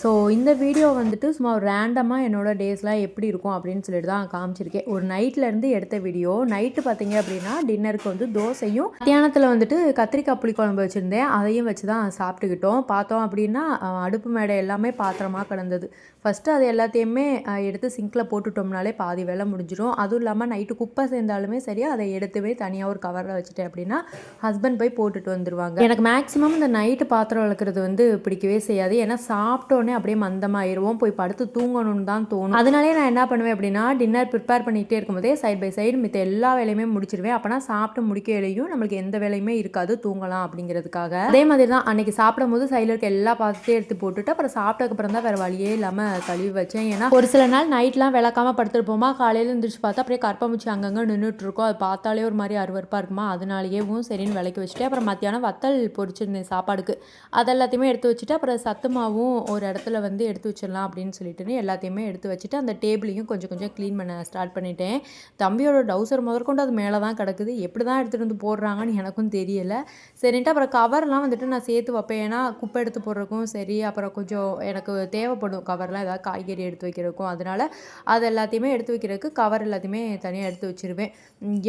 So இந்த video வந்துட்டு சும்மா ரேண்டமாக என்னோடய டேஸ்லாம் எப்படி இருக்கும் அப்படின்னு சொல்லிட்டு தான் காமிச்சிருக்கேன். ஒரு நைட்லேருந்து எடுத்த வீடியோ நைட்டு பார்த்தீங்க அப்படின்னா டின்னருக்கு வந்து தோசையும் மத்தியானத்தில் வந்துட்டு கத்திரிக்காய் புளிக்குழம்பு வச்சுருந்தேன். அதையும் வச்சு தான் சாப்பிட்டுக்கிட்டோம். பார்த்தோம் அப்படின்னா அடுப்பு மேடை எல்லாமே பாத்திரமாக கிடந்தது. ஃபஸ்ட்டு அது எல்லாத்தையுமே எடுத்து சிங்கில் போட்டுட்டோம்னாலே பாதி வேலை முடிஞ்சிடும் அதுவும் இல்லாமல் நைட்டு குப்பை சேர்ந்தாலுமே சரி அதை எடுத்துவே தனியாக ஒரு கவரில் வச்சுட்டேன் அப்படின்னா ஹஸ்பண்ட் போய் போட்டுட்டு வந்துடுவாங்க எனக்கு மேக்ஸிமம் இந்த நைட்டு பாத்திரம் வளர்க்குறது வந்து பிடிக்கவே செய்யாது. ஏன்னா சாப்பிட்டோன்னே அப்படியே மந்தமாயிருவோம். போய் படுத்து தூங்கணும்னு தான் தோணும். அதனாலே நான் என்ன பண்ணுவேன் அப்படின்னா டின்னர் ப்ரிப்பேர் பண்ணிகிட்டே இருக்கும்போதே சைட் பை சைடு மித்த எல்லா வேலையுமே முடிச்சிருவேன். அப்போனா சாப்பிட்டு முடிக்கையிலையும் நம்மளுக்கு எந்த வேலையுமே இருக்காது தூங்கலாம் அப்படிங்கிறதுக்காக. அதே மாதிரி தான் அன்னைக்கு சாப்பிடும் போது சைடில் இருக்க எல்லா பாத்திரத்தையும் எடுத்து போட்டுட்டு அப்புறம் சாப்பிட்டதுக்கப்புறம் தான் வேறு வழியே இல்லாமல் கழுவி வச்சேன். ஏன்னா ஒரு சில நாள் நைட்லாம் விளக்காம படுத்துருப்போமா? காலையில் எழுந்திரிச்சு பார்த்தா அப்படியே கற்பமிச்சு அங்கங்கே நின்றுட்டு இருக்கோம். அது பார்த்தாலே ஒரு மாதிரி அருவறுப்பாக இருக்குமா? அதனாலேயேவும் சரின்னு விளக்கி வச்சுட்டு அப்புறம் மத்தியானம் வத்தல் பொரிச்சிருந்தேன் சாப்பாடுக்கு. அது எல்லாத்தையுமே எடுத்து வச்சுட்டு அப்புறம் சத்து மாவும் ஒரு இடத்துல வந்து எடுத்து வச்சிடலாம் அப்படின்னு சொல்லிட்டு எல்லாத்தையுமே எடுத்து வச்சுட்டு அந்த டேபிளையும் கொஞ்சம் கொஞ்சம் க்ளீன் பண்ண ஸ்டார்ட் பண்ணிட்டேன். தம்பியோட டவுசர் முதற்கொண்டு அது மேலே தான் கிடக்குது. எப்படி தான் எடுத்துகிட்டு வந்து போடுறாங்கன்னு எனக்கும் தெரியல. சரின்ட்டு அப்புறம் கவர்லாம் வந்துட்டு நான் சேர்த்து வைப்பேன். ஏன்னா குப்பை எடுத்து போடுறதுக்கும் சரி அப்புறம் கொஞ்சம் எனக்கு தேவைப்படும் கவர்லாம் ஏதாவது காய்கறி எடுத்து வைக்கிறதுக்கும். அதனால அது எல்லாத்தையுமே எடுத்து வைக்கிறதுக்கு கவர் எல்லாத்தையுமே தனியாக எடுத்து வச்சிருவேன்.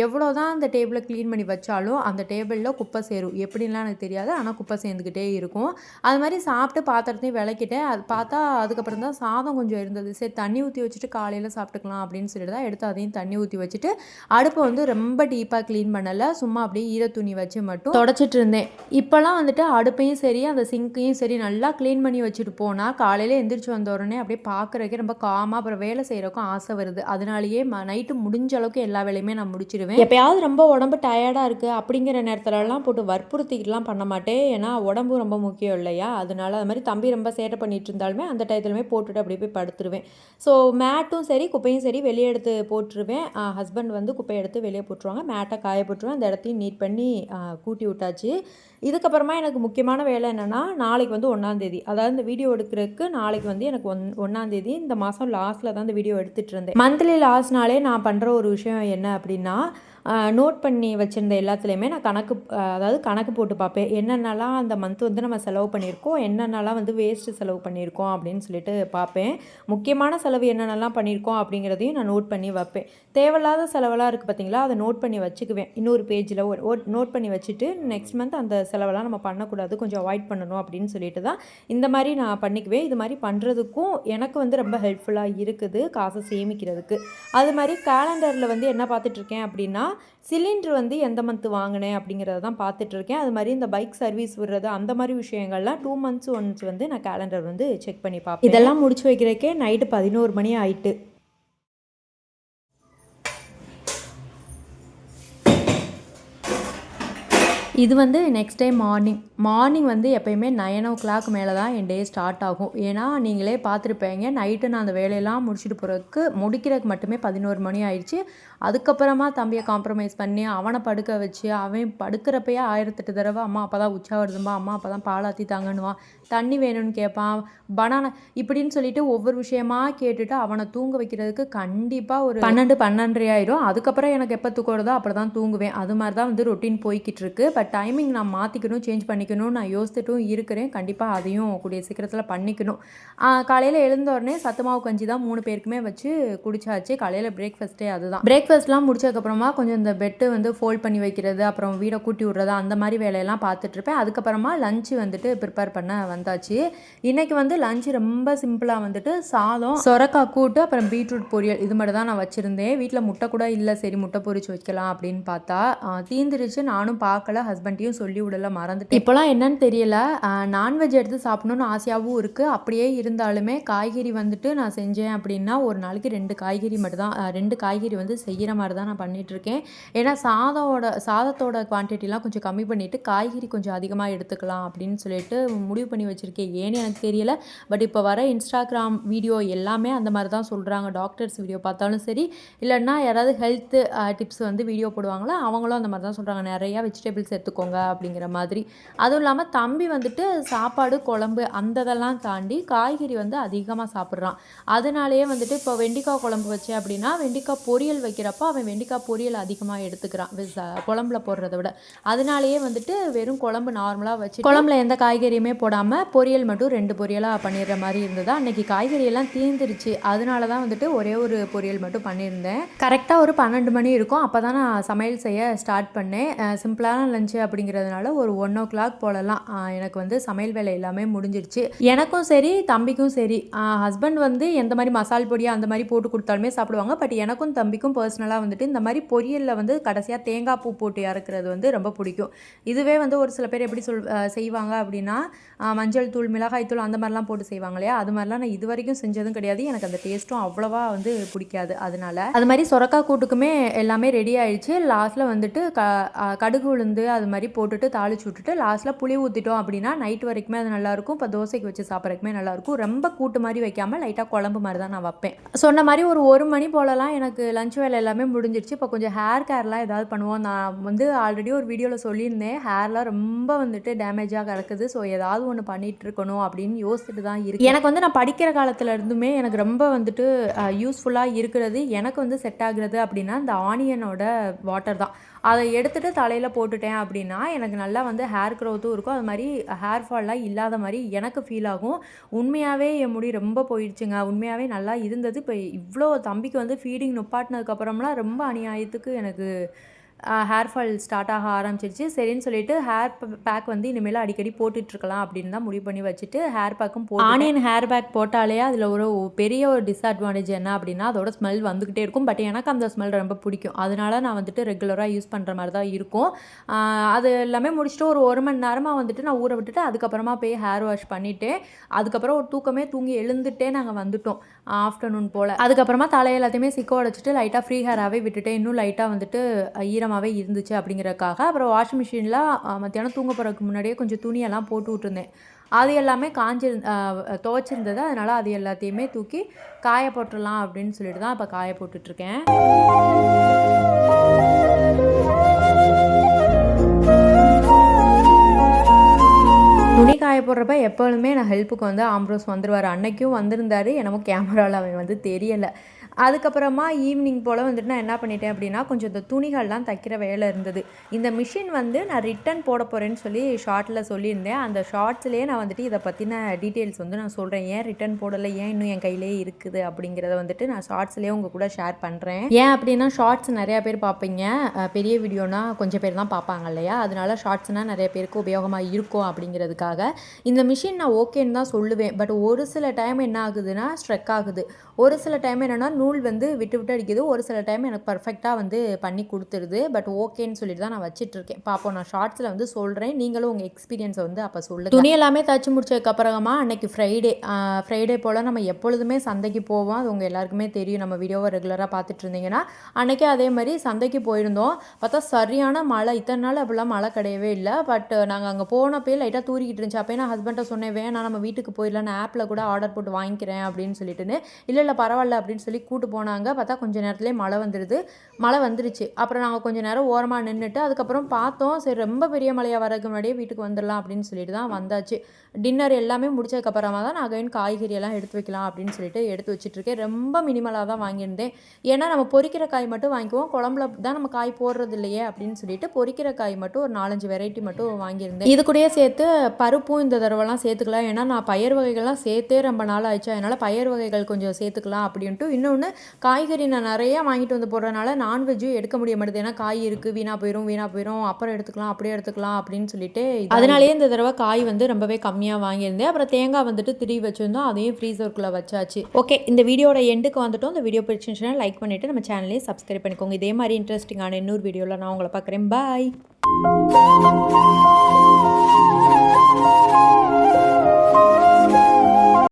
எவ்வளோ தான் அந்த டேபிளை க்ளீன் பண்ணி வச்சாலும் அந்த டேபிளில் குப்பை சேரும். எப்படின்லாம் எனக்கு தெரியாது. ஆனால் குப்பை சேர்ந்துக்கிட்டே இருக்கும். அது மாதிரி சாப்பிட்டு பாத்திரத்தையும் விளக்கிட்டேன். அது பார்த்தா அதுக்கப்புறம் தான் சாதம் கொஞ்சம் இருந்தது. சரி தண்ணி ஊற்றி வச்சுட்டு காலையில் சாப்பிட்டுக்கலாம் அப்படின்னு சொல்லிட்டு தான் எடுத்து அதையும் தண்ணி ஊற்றி வச்சுட்டு அடுப்பை வந்து ரொம்ப டீப்பாக க்ளீன் பண்ணலை. சும்மா அப்படியே ஈர துணி வச்சு மட்டும் தொடச்சிட்டு இருந்தேன். இப்போலாம் வந்துட்டு அடுப்பையும் சரி அந்த சிங்க்கையும் சரி நல்லா க்ளீன் பண்ணி வச்சுட்டு போனால் காலையில் எந்திரிச்சு வந்த உடனே அப்படியே பார்க்குறக்கே ரொம்ப காமாக அப்புறம் வேலை செய்கிறக்கும் ஆசை வருது. அதனாலேயே ம நைட்டு முடிஞ்ச அளவுக்கு எல்லா வேலையுமே நான் முடிச்சிடுவேன். எப்பயாவது ரொம்ப உடம்பு டயர்டாக இருக்குது அப்படிங்கிற நேரத்துலலாம் போட்டு வற்புறுத்திக்கிட்டுலாம் பண்ண மாட்டேன். ஏன்னா உடம்பு ரொம்ப முக்கியம் இல்லையா? அதனால அது மாதிரி தம்பி ரொம்ப சேட்டை பண்ணிட்டு இருந்தாலுமே அந்த டயத்துலையுமே போட்டுட்டு அப்படியே போய் படுத்துருவேன். ஸோ மேட்டும் சரி குப்பையும் சரி வெளியே எடுத்து போட்டுருவேன். ஹஸ்பண்ட் வந்து குப்பையை எடுத்து வெளியே போட்டுருவாங்க. மேட்டை காய போட்டுருவேன். அந்த இடத்தையும் நீட் பண்ணி கூட்டி விட்டாச்சு. இதுக்கப்புறமா எனக்கு முக்கியமான வேலை என்னென்னா நாளைக்கு வந்து ஒன்றாந்தேதி அதாவது இந்த வீடியோ எடுக்கிறதுக்கு நாளைக்கு வந்து எனக்கு ஒன் ஒன்றாந்தேதி இந்த மாதம் லாஸ்ட்டில் தான் இந்த வீடியோ எடுத்துகிட்டு இருந்தேன். மந்த்லி லாஸ்ட்னாலே நான் பண்ணுற ஒரு விஷயம் என்ன அப்படின்னா நோட் பண்ணி வச்சுருந்த எல்லாத்துலேயுமே நான் கணக்கு அதாவது கணக்கு போட்டு பார்ப்பேன். என்னென்னலாம் அந்த மந்த் வந்து நம்ம செலவு பண்ணியிருக்கோம் என்னென்னலாம் வந்து வேஸ்ட்டு செலவு பண்ணியிருக்கோம் அப்படின்னு சொல்லிட்டு பார்ப்பேன். முக்கியமான செலவு என்னென்னலாம் பண்ணியிருக்கோம் அப்படிங்கிறதையும் நான் நோட் பண்ணி வைப்பேன். தேவையில்லாத செலவெல்லாம் இருக்குது பார்த்தீங்களா அதை நோட் பண்ணி வச்சுக்குவேன். இன்னொரு பேஜில் ஒரு நோட் பண்ணி வச்சுட்டு நெக்ஸ்ட் மந்த் அந்த செலவெல்லாம் நம்ம பண்ணக்கூடாது கொஞ்சம் அவாய்ட் பண்ணணும் அப்படின்னு சொல்லிட்டு தான் இந்த மாதிரி நான் பண்ணிக்குவேன். இது மாதிரி பண்ணுறதுக்கும் எனக்கு வந்து ரொம்ப ஹெல்ப்ஃபுல்லாக இருக்குது காசை சேமிக்கிறதுக்கு. அது மாதிரி கேலண்டரில் வந்து என்ன பார்த்துட்ருக்கேன் அப்படின்னா சிலிண்டர் வந்து எந்த மந்த் வாங்கினேன் அப்படிங்கிறத தான் பார்த்துட்ருக்கேன். அது மாதிரி இந்த பைக் சர்வீஸ் விடுறது அந்த மாதிரி விஷயங்கள்லாம் டூ மந்த்ஸ் ஒன்ஸ் வந்து நான் கேலண்டர் வந்து செக் பண்ணி பார்ப்பேன். இதெல்லாம் முடிச்சு வைக்கிறதுக்கே நைட்டு பதினோரு மணி ஆயிட்டு. இது வந்து நெக்ஸ்ட் டே மார்னிங் மார்னிங் வந்து எப்பயுமே நைன் ஓ கிளாக் மேலே தான் என் டே ஸ்டார்ட் ஆகும். ஏன்னா நீங்களே பார்த்துருப்பீங்க நைட்டு நான் அந்த வேலையெல்லாம் முடிச்சுட்டு போகிறதுக்கு முடிக்கிறதுக்கு மட்டுமே பதினோரு மணி ஆயிடுச்சு. அதுக்கப்புறமா தம்பியை காம்ப்ரமைஸ் பண்ணி அவனை படுக்க வச்சு அவன் படுக்கிறப்பயே ஆயிரத்தெட்டு தடவை அம்மா அப்போ தான் உச்சா வருதும்பா அம்மா அப்போ தான் பாலாத்தி தாங்கன்னுவான் தண்ணி வேணும்னு கேட்பான் பனானா இப்படின்னு சொல்லிட்டு ஒவ்வொரு விஷயமா கேட்டுட்டு அவனை தூங்க வைக்கிறதுக்கு கண்டிப்பாக ஒரு பன்னெண்டு பன்னெண்டரை ஆயிரும். அதுக்கப்புறம் எனக்கு எப்போ வருதோ அப்படி தான் தூங்குவேன். அது மாதிரி தான் வந்து ரொட்டீன் போய்கிட்டு இருக்கு. பட் டைமிங் நான் மாற்றிக்கணும் சேஞ்ச் பண்ணிக்கணும் நான் யோசிச்சுட்டும் இருக்கிறேன். கண்டிப்பாக அதையும் கூடிய சீக்கிரத்தில் பண்ணிக்கணும். காலையில் எழுந்த உடனே சத்து மாவு கஞ்சி தான் மூணு பேருக்குமே வச்சு குடிச்சாச்சு. காலையில் பிரேக்ஃபாஸ்ட்டே அதுதான். பிரேக்ஃபாஸ்ட்லாம் முடிச்சதுக்கப்புறமா கொஞ்சம் இந்த பெட்டு வந்து ஃபோல்ட் பண்ணி வைக்கிறது அப்புறம் வீடை கூட்டி விட்றது அந்த மாதிரி வேலையெல்லாம் பார்த்துட்ருப்பேன் அதுக்கப்புறமா லஞ்சு வந்துட்டு ப்ரிப்பேர் பண்ண வந்தாச்சு. இன்றைக்கி வந்து லஞ்சு ரொம்ப சிம்பிளாக வந்துட்டு சாதம் சொரக்காய் கூட்டு அப்புறம் பீட்ரூட் பொரியல். இது மட்டும் தான் நான் வச்சுருந்தேன். வீட்டில் முட்டை கூட இல்லை. சரி முட்டை பொரிச்சு வைக்கலாம் அப்படின்னு பார்த்தா தீந்துருச்சு. நானும் பார்க்கல. ஹஸ்பண்டையும் சொல்லி விடல. மறந்துட்டு இப்போலாம் என்னன்னு தெரியல. நான்வெஜ் எடுத்து சாப்பிடணும்னு ஆசையாகவும் இருக்குது அப்படியே இருந்தாலுமே காய்கறி வந்துட்டு நான் செஞ்சேன் அப்படின்னா ஒரு நாளைக்கு ரெண்டு காய்கறி மட்டும் தான் ரெண்டு காய்கறி வந்து செய்கிற மாதிரி தான் நான் பண்ணிகிட்ருக்கேன் ஏன்னா சாதத்தோட சாதத்தோட குவான்டிட்டிலாம் கொஞ்சம் கம்மி பண்ணிவிட்டு காய்கறி கொஞ்சம் அதிகமாக எடுத்துக்கலாம் அப்படின்னு சொல்லிட்டு முடிவு பண்ணி வச்சுருக்கேன். ஏன்னு எனக்கு தெரியலை. பட் இப்போ வர இன்ஸ்டாகிராம் வீடியோ எல்லாமே அந்த மாதிரி தான் சொல்கிறாங்க டாக்டர்ஸ் வீடியோ பார்த்தாலும் சரி இல்லைன்னா யாராவது ஹெல்த்து டிப்ஸ் வந்து வீடியோ போடுவாங்களா அவங்களும் அந்த மாதிரி தான் சொல்கிறாங்க நிறையா வெஜிடபிள்ஸ் எடுத்துக்கோங்க அப்படிங்கிற மாதிரி. அதுவும் இல்லாமல் தம்பி வந்துட்டு சாப்பாடு குழம்பு அந்த இதெல்லாம் தாண்டி காய்கறி வந்து அதிகமாக சாப்பிட்றான். அதனாலேயே வந்துட்டு இப்போ வெண்டிக்காய் குழம்பு வச்சேன் அப்படின்னா வெண்டிக்காய் பொரியல் வைக்கிற அப்படிங்கிறப்ப அவன் வெண்டிக்காய் பொரியல் அதிகமாக எடுத்துக்கிறான். வி- குழம்புல போடுறத விட. அதனாலேயே வந்துட்டு வெறும் குழம்பு நார்மலாக வச்சு குழம்புல எந்த காய்கறியுமே போடாமல் பொரியல் மட்டும் ரெண்டு பொரியலாக பண்ணிடுற மாதிரி இருந்ததா? அன்னைக்கு காய்கறியெல்லாம் தீர்ந்துருச்சு அதனால தான் வந்துட்டு ஒரே ஒரு பொரியல் மட்டும் பண்ணியிருந்தேன். கரெக்டாக ஒரு பன்னெண்டு மணி இருக்கும். அப்போ தான் நான் சமையல் செய்ய ஸ்டார்ட் பண்ணேன். சிம்பிளான லஞ்சு அப்படிங்கிறதுனால ஒரு ஒன் ஓ கிளாக் போலலாம் எனக்கு வந்து சமையல் வேலை எல்லாமே முடிஞ்சிருச்சு. எனக்கும் சரி தம்பிக்கும் சரி. ஹஸ்பண்ட் வந்து எந்த மாதிரி மசால் பொடியாக அந்த மாதிரி போட்டு கொடுத்தாலுமே சாப்பிடுவாங்க. பட் எனக்கும் தம்பிக்கும் பர்சனலாக வந்துட்டு இந்த மாதிரி பொரியலில் வந்து கடைசியாக தேங்காய் பூ போட்டு இறக்குறது வந்து ரொம்ப பிடிக்கும். இதுவே வந்து ஒரு சில பேர் எப்படி சொல் செய்வாங்க அப்படின்னா மஞ்சள் தூள் மிளகாய் தூள் அந்த மாதிரிலாம் போட்டு செய்வாங்க இல்லையா? அது மாதிரிலாம் நான் இது வரைக்கும் செஞ்சதும் கிடையாது. எனக்கு அந்த டேஸ்ட்டும் அவ்வளோவா வந்து பிடிக்காது. அதனால அது மாதிரி சொரக்காய் கூட்டுக்குமே எல்லாமே ரெடி ஆயிடுச்சு. லாஸ்ட்டில் வந்துட்டு க கடுகு உளுந்து அது மாதிரி போட்டுட்டு தாளிச்சு விட்டுட்டு லாஸ்ட்டில் புளி ஊற்றிட்டோம் அப்படின்னா நைட் வரைக்குமே அது நல்லாயிருக்கும். இப்போ தோசைக்கு வச்சு சாப்பிட்றதுக்குமே நல்லாயிருக்கும். ரொம்ப கூட்டு மாதிரி வைக்காமல் லைட்டாக குழம்பு மாதிரி தான் நான் வைப்பேன். சொன்ன மாதிரி ஒரு ஒரு மணி போலலாம் எனக்கு லஞ்ச் வேலையில் எல்லாமே முடிஞ்சிடுச்சு. இப்போ கொஞ்சம் ஹேர் கேர்லாம் ஏதாவது பண்ணுவோம். நான் வந்து ஆல்ரெடி ஒரு வீடியோவில் சொல்லியிருந்தேன். ஹேர்லாம் ரொம்ப வந்துட்டு டேமேஜாக கிடக்குது. ஸோ ஏதாவது ஒன்று பண்ணிட்டு இருக்கணும் அப்படின்னு யோசிச்சுட்டு தான் இருக்கு எனக்கு வந்து நான் படிக்கிற காலத்துல இருந்துமே எனக்கு ரொம்ப வந்துட்டு யூஸ்ஃபுல்லாக இருக்கிறது எனக்கு வந்து செட் ஆகுறது அப்படின்னா இந்த ஆனியனோட வாட்டர் தான். அதை எடுத்துகிட்டு தலையில் போட்டுட்டேன் அப்படின்னா எனக்கு நல்லா வந்து ஹேர் க்ரோத்தும் இருக்கும். அது மாதிரி ஹேர் ஃபால்லாம் இல்லாத மாதிரி எனக்கு ஃபீல் ஆகும். உண்மையாகவே என் முடி ரொம்ப போயிடுச்சுங்க. உண்மையாகவே நல்லா இருந்தது. இப்போ இவ்வளோ தம்பிக்கு வந்து ஃபீடிங் நுப்பாட்டினதுக்கப்புறம்லாம் ரொம்ப அநியாயத்துக்கு எனக்கு ஹேர் ஃபால் ஸ்டார்ட் ஆக ஆரம்பிச்சிருச்சு. சரின்னு சொல்லிட்டு ஹேர் பேக் வந்து இனிமேல் அடிக்கடி போட்டுட்ருக்கலாம் அப்படின்னு தான் முடிவு பண்ணி வச்சுட்டு ஹேர் பேக்கும் போ ஆனியன் ஹேர் பேக் போட்டாலே அதில் ஒரு பெரிய ஒரு டிஸ்அட்வான்டேஜ் என்ன அப்படின்னா அதோட ஸ்மெல் வந்துக்கிட்டே இருக்கும். பட் எனக்கு அந்த ஸ்மெல் ரொம்ப பிடிக்கும். அதனால நான் வந்துட்டு ரெகுலராக யூஸ் பண்ணுற மாதிரி தான் இருக்கும். அது எல்லாமே முடிச்சுட்டு ஒரு ஒரு மணி நேரமாக வந்துட்டு நான் ஊற விட்டுட்டு அதுக்கப்புறமா போய் ஹேர் வாஷ் பண்ணிவிட்டு அதுக்கப்புறம் ஒரு தூக்கமே தூங்கி எழுந்துட்டே நாங்கள் வந்துட்டோம். ஆஃப்டர்நூன் போல். அதுக்கப்புறமா தலை எல்லாத்தையுமே சிக்க உடச்சிட்டு லைட்டாக ஃப்ரீ ஹேராகவே விட்டுட்டு இன்னும் லைட்டாக வந்துட்டு ஈரமாகவே இருந்துச்சு அப்படிங்கிறதுக்காக அப்புறம் வாஷிங் மிஷினில் மத்தியானம் தூங்க போகிறதுக்கு முன்னாடியே கொஞ்சம் துணியெல்லாம் போட்டு விட்டுருந்தேன். அது எல்லாமே காஞ்சி துவைச்சிருந்தது. அதனால் அது எல்லாத்தையுமே தூக்கி காய போட்டுடலாம் அப்படின்னு சொல்லிட்டு தான் இப்போ காய போட்டுட்ருக்கேன் போடுறப்ப எப்பொழுதுமே நான் ஹெல்ப்புக்கு வந்து ஆம்ப்ரோஸ் வந்துடுவார் அன்னைக்கும் வந்திருந்தாரு. என்னமோ கேமராவில் அவன் வந்து தெரியலை. அதுக்கப்புறமா ஈவினிங் போல் வந்துட்டு நான் என்ன பண்ணிட்டேன் அப்படின்னா கொஞ்சம் இந்த துணிகள்லாம் தைக்கிற வேலை இருந்தது. இந்த மிஷின் வந்து நான் ரிட்டன் போட போகிறேன்னு சொல்லி ஷார்ட்டில் சொல்லியிருந்தேன். அந்த ஷார்ட்ஸ்லேயே நான் வந்துட்டு இதை பற்றின டீட்டெயில்ஸ் வந்து நான் சொல்கிறேன் ஏன் ரிட்டன் போடலை? ஏன் இன்னும் என் கையிலே இருக்குது? அப்படிங்கிறத வந்துட்டு நான் ஷார்ட்ஸ்லேயே உங்கள் கூட ஷேர் பண்ணுறேன் ஏன் அப்படின்னா ஷார்ட்ஸ் நிறையா பேர் பார்ப்பீங்க. பெரிய வீடியோனா கொஞ்சம் பேர் தான் பார்ப்பாங்க இல்லையா? அதனால ஷார்ட்ஸ்னால் நிறைய பேருக்கு உபயோகமாக இருக்கும் அப்படிங்கிறதுக்காக இந்த மிஷின் நான் ஓகேன்னு தான் சொல்லுவேன். பட் ஒரு சில டைம் என்ன ஆகுதுன்னா ஸ்ட்ரெக் ஆகுது. ஒரு சில டைம் என்னென்னா நூல் வந்து விட்டு விட்டு அடிக்குது. ஒரு சில டைம் எனக்கு பர்ஃபெக்டாக வந்து பண்ணி கொடுத்துருது. பட் ஓகேன்னு சொல்லிட்டு தான் நான் வச்சிட்ருக்கேன். பார்ப்போம் நான் ஷார்ட்ஸில் வந்து சொல்கிறேன் நீங்களும் உங்கள் எக்ஸ்பீரியன்ஸை வந்து அப்போ சொல்லுங்கள் துணி எல்லாமே தச்சு முடிச்சதுக்கப்புறமா அன்னைக்கு ஃப்ரைடே ஃப்ரைடே போல் நம்ம எப்பொழுதுமே சந்தைக்கு போவோம். அது உங்கள் எல்லாருக்குமே தெரியும். நம்ம வீடியோவை ரெகுலராக பார்த்துட்டு இருந்தீங்கன்னா அன்னைக்கே அதே மாதிரி சந்தைக்கு போயிருந்தோம். பார்த்தா சரியான மழை. இத்தனை நாள் அப்படிலாம் மழை கிடையவே இல்லை. பட் நாங்கள் அங்கே போனப்பே லைட்டாக தூரிக்கிட்டு இருந்துச்சு. அப்போ நான் ஹஸ்பண்ட்டை சொன்னேன் வேணாம் நம்ம வீட்டுக்கு போயிடலாம் நான் ஆப்பில் கூட ஆர்டர் போட்டு வாங்கிக்கிறேன் அப்படின்னு சொல்லிட்டுன்னு. இல்லை இல்லை பரவாயில்ல அப்படின்னு சொல்லி கூட்டு போனாங்க. பார்த்தா கொஞ்ச நேரத்துலேயே மழை வந்துடுது. மழை வந்துருச்சு. அப்புறம் நாங்கள் கொஞ்ச நேரம் ஓரமாக நின்றுட்டு அதுக்கப்புறம் பார்த்தோம். சரி ரொம்ப பெரிய மழையாக வரதுக்கு முன்னாடியே வீட்டுக்கு வந்துடலாம் அப்படின்னு சொல்லிட்டு தான் வந்தாச்சு. டின்னர் எல்லாமே முடிச்சதுக்கப்புறமா தான் நான் அகைன் காய்கறி எல்லாம் எடுத்து வைக்கலாம் அப்படின்னு சொல்லிட்டு எடுத்து வச்சுட்ருக்கேன் ரொம்ப மினிமலாக தான் வாங்கியிருந்தேன். ஏன்னா நம்ம பொறிக்கிற காய் மட்டும் வாங்கிக்குவோம். குழம்புல தான் நம்ம காய் போடுறது இல்லையே அப்படின்னு சொல்லிட்டு பொறிக்கிற காய் மட்டும் ஒரு நாலஞ்சு வெரைட்டி மட்டும் வாங்கியிருந்தேன். இது கூடயே சேர்த்து பருப்பும் இந்த தடவைலாம் சேர்த்துக்கலாம். ஏன்னா நான் பயிர் வகைகள்லாம் சேர்த்தே ரொம்ப நாள் ஆயிடுச்சு. அதனால் பயிர் வகைகள் கொஞ்சம் சேர்த்துக்கலாம் அப்படின்ட்டு இன்னொன்று காய்கறி நான் நிறையா வாங்கிட்டு வந்து போடுறதுனால நான்வெஜ்ஜும் எடுக்க முடிய மாட்டேது. ஏன்னா காய் இருக்குது வீணாக போயிடும் வீணாக போயிடும் அப்புறம் எடுத்துக்கலாம் அப்படியே எடுத்துக்கலாம் அப்படின்னு சொல்லிட்டு அதனாலேயே இந்த தடவை காய் வந்து ரொம்பவே கம்மியாக வாங்கியிருந்தேன். அப்புறம் தேங்காய் வந்துட்டு திரி வச்சுருந்தோம். அதையும் ஃப்ரீசருக்குள்ளே வச்சாச்சு. ஓகே இந்த வீடியோட எண்டுக்கு வந்துட்டோம். இந்த வீடியோ பிடிச்சிருந்துச்சுன்னா லைக் பண்ணிவிட்டு நம்ம சேனலையும் சப்ஸ்கிரைப் பண்ணிக்கோங்க. இதே மாதிரி இன்ட்ரெஸ்டிங்கான இன்னொரு வீடியோவில் நான் உங்களை பார்க்குறேன். பாய்